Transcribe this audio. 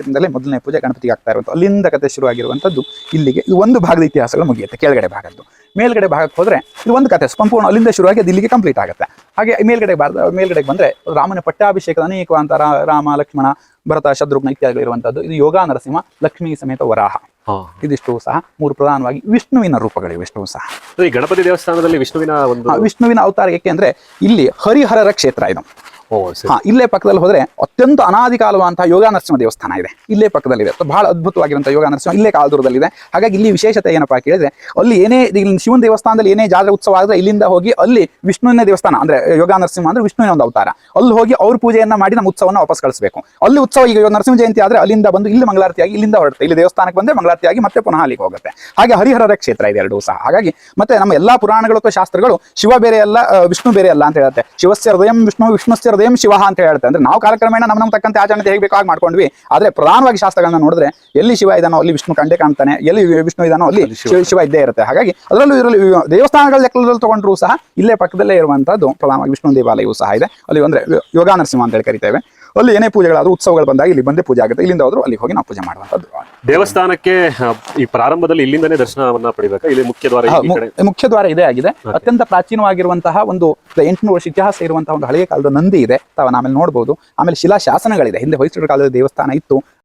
ಇದರಿಂದಲೇ ಮೊದಲನೇ ಪೂಜೆ ಗಣಪತಿಗೆ ಆಗ್ತಾ ಇರುವಂಥ ಅಲ್ಲಿಂದ ಕತೆ ಶುರುವಾಗಿರುವಂಥದ್ದು ಇಲ್ಲಿಗೆ. ಇದು ಒಂದು ಭಾಗದ ಇತಿಹಾಸಗಳು ಮುಗಿಯುತ್ತೆ ಕೆಳಗಡೆ ಭಾಗದ್ದು. ಮೇಲ್ಗಡೆ ಭಾಗಕ್ಕೆ ಹೋದ್ರೆ ಇದು ಒಂದು ಕತೆ ಸಂಪೂರ್ಣ ಅಲ್ಲಿಂದ ಶುರುವಾಗಿ ಅದು ಇಲ್ಲಿಗೆ ಕಂಪ್ಲೀಟ್ ಆಗುತ್ತೆ. ಹಾಗೆ ಮೇಲ್ಗಡೆ ಬಾರ್ದ ಮೇಲ್ಗಡೆಗೆ ಬಂದ್ರೆ ರಾಮನ ಪಟ್ಟಾಭಿಷೇಕದ ಅನೇಕವಾದಂಥ ರಾ- ರಾಮ ಲಕ್ಷ್ಮಣ ಭರತ ಶತ್ರುಘ್ನ ಇತ್ಯಾದಿಗಳಿರುವಂಥದ್ದು ಇದು ಯೋಗ ನರಸಿಂಹ ಲಕ್ಷ್ಮೀ ಸಮೇತ ವರಾಹ. ಇದಿಷ್ಟು ಸಹ ಮೂರು ಪ್ರಧಾನವಾಗಿ ವಿಷ್ಣುವಿನ ರೂಪಗಳಿವೆ ವಿಷ್ಣು ಸಹ. ಗಣಪತಿ ದೇವಸ್ಥಾನದಲ್ಲಿ ವಿಷ್ಣುವಿನ ಒಂದು ವಿಷ್ಣುವಿನ ಅವತಾರ ಏಕೆ ಅಂದ್ರೆ ಇಲ್ಲಿ ಹರಿಹರರ ಕ್ಷೇತ್ರ ಇದು. ಹಾ, ಇಲ್ಲೇ ಪಕ್ಕದಲ್ಲಿ ಹೋದ್ರೆ ಅತ್ಯಂತ ಅನಾದಿ ಕಾಲುವಂತಹ ಯೋಗ ನರಸಿಂಹ ದೇವಸ್ಥಾನ ಇದೆ. ಇಲ್ಲೇ ಪಕ್ಕದಲ್ಲಿದೆ. ಬಹಳ ಅದ್ಭುತವಾಗಿರುವಂತಹ ಯೋಗ ನರಸಿಂಹ ಇಲ್ಲೇ ಕಾಲದೂರದಲ್ಲಿದೆ ಹಾಗಾಗಿ ಇಲ್ಲಿ ವಿಶೇಷತೆ ಏನಪ್ಪಾ ಕೇಳಿದ್ರೆ, ಅಲ್ಲಿ ಏನೇ, ಇಲ್ಲಿ ಶಿವನ ದೇವಸ್ಥಾನದಲ್ಲಿ ಏನೇ ಜಾತ್ರೆ ಉತ್ಸವ ಆದ್ರೆ ಇಲ್ಲಿಂದ ಹೋಗಿ ಅಲ್ಲಿ ವಿಷ್ಣುವಿನ ದೇವಸ್ಥಾನ, ಅಂದ್ರೆ ಯೋಗ ನರಸಿಂಹ ಅಂದ್ರೆ ವಿಷ್ಣುವಿನ ಒಂದು ಅವತಾರ. ಅಲ್ಲಿ ಹೋಗಿ ಅವ್ರ ಪೂಜೆಯನ್ನ ಮಾಡಿ ನಮ್ಮ ಉತ್ಸವನ ವಾಪಸ್ ಕಳಿಸಬೇಕು. ಅಲ್ಲಿ ಉತ್ಸವ ಈಗ ನರಸಿಂಹ ಜಯಂತಿ ಆದ್ರೆ ಅಲ್ಲಿಂದ ಬಂದು ಇಲ್ಲಿ ಮಂಗಳಾರತಿಯಾಗಿ ಇಲ್ಲಿಂದ ಹೊರಡುತ್ತೆ. ಇಲ್ಲಿ ದೇವಸ್ಥಾನಕ್ಕೆ ಬಂದ್ರೆ ಮಂಗಳಾರತಿಯಾಗಿ ಮತ್ತೆ ಪುನಃ ಅಲ್ಲಿಗೆ ಹೋಗುತ್ತೆ. ಹಾಗೆ ಹರಿಹರರ ಕ್ಷೇತ್ರ ಇದೆ ಎರಡೂ ಸಹ. ಹಾಗಾಗಿ ಮತ್ತೆ ನಮ್ಮ ಎಲ್ಲಾ ಪುರಾಣಗಳು ಶಾಸ್ತ್ರಗಳು ಶಿವ ಬೇರೆ ಅಲ್ಲ ವಿಷ್ಣು ಬೇರೆ ಅಲ್ಲ ಅಂತ ಹೇಳುತ್ತೆ. ಶಿವಸ್ಯ ಹೃದಯ ವಿಷ್ಣು, ವಿಷ್ಣುಸ್ಯ ಶಿವ ಅಂತ ಹೇಳುತ್ತೆ ಅಂದ್ರೆ ನಾವು ಕಾಲಕ್ರಮೇಣ ನಮ್ಮ ನಮ್ಮ ತಕ್ಕಂತೆ ಆಚರಣೆ ಹೇಗೆ ಬೇಕಾಗಿ ಮಾಡ್ಕೊಂಡ್ವಿ. ಆದ್ರೆ ಪ್ರಧಾನವಾಗಿ ಶಾಸ್ತ್ರಗಳನ್ನ ನೋಡಿದ್ರೆ ಎಲ್ಲಿ ಶಿವ ಇದಾನೋ ಅಲ್ಲಿ ವಿಷ್ಣು ಕಂಡೇ ಕಾಣ್ತಾನೆ ಎಲ್ಲಿ ವಿಷ್ಣು ಇದಾನೋ ಅಲ್ಲಿ ಶಿವ ಇದ್ದೇ ಇರುತ್ತೆ. ಹಾಗಾಗಿ ಅದರಲ್ಲೂ ಇದರಲ್ಲಿ ದೇವಸ್ಥಾನಗಳ ಲೆಕ್ಕದಲ್ಲಿ ತಗೊಂಡ್ರು ಸಹ ಇಲ್ಲೇ ಪಕ್ಕದಲ್ಲೇ ಇರುವಂತದ್ದು ಪ್ರಧಾನವಾಗಿ ವಿಷ್ಣು ದೇವಾಲಯವೂ ಸಹ ಇದೆ. ಅಲ್ಲಿ ಅಂದ್ರೆ ಯೋಗ ನರಸಿಂಹ ಅಂತ ಹೇಳಿ ಕರಿತೇವೆ. ಅಲ್ಲಿ ಏನೇ ಪೂಜೆಗಳಾದ್ರೂ ಉತ್ಸವಗಳು ಬಂದಾಗ ಇಲ್ಲಿ ಬಂದೇ ಪೂಜೆ ಆಗುತ್ತೆ. ಇಲ್ಲಿಂದ ಹೋದ್ರು ಅಲ್ಲಿ ಹೋಗಿ ನಾವು ಪೂಜೆ ಮಾಡುವಂಥದ್ದು. ದೇವಸ್ಥಾನಕ್ಕೆ ಈ ಪ್ರಾರಂಭದಲ್ಲಿ ಇಲ್ಲಿಂದನೇ ದರ್ಶನವನ್ನ ಪಡಿಬೇಕು? ಇಲ್ಲಿ ಮುಖ್ಯ ದ್ವಾರ ಮುಖ್ಯ ದ್ವಾರ ಇದೇ ಆಗಿದೆ. ಅತ್ಯಂತ ಪ್ರಾಚೀನವಾಗಿರುವಂತಹ ಒಂದು ಎಂಟುನೂರು ವರ್ಷ ಇತಿಹಾಸ ಇರುವಂತಹ ಒಂದು ಹಳೆಯ ಕಾಲದ ನಂದಿ ಇದೆ. ತಾವ ಆಮೇಲೆ ನೋಡಬಹುದು ಆಮೇಲೆ ಶಿಲಾಶಾಸನಗಳಿದೆ. ಹಿಂದೆ ಹೊಯ್ಸಳ ಕಾಲದ ದೇವಸ್ಥಾನ ಇತ್ತು.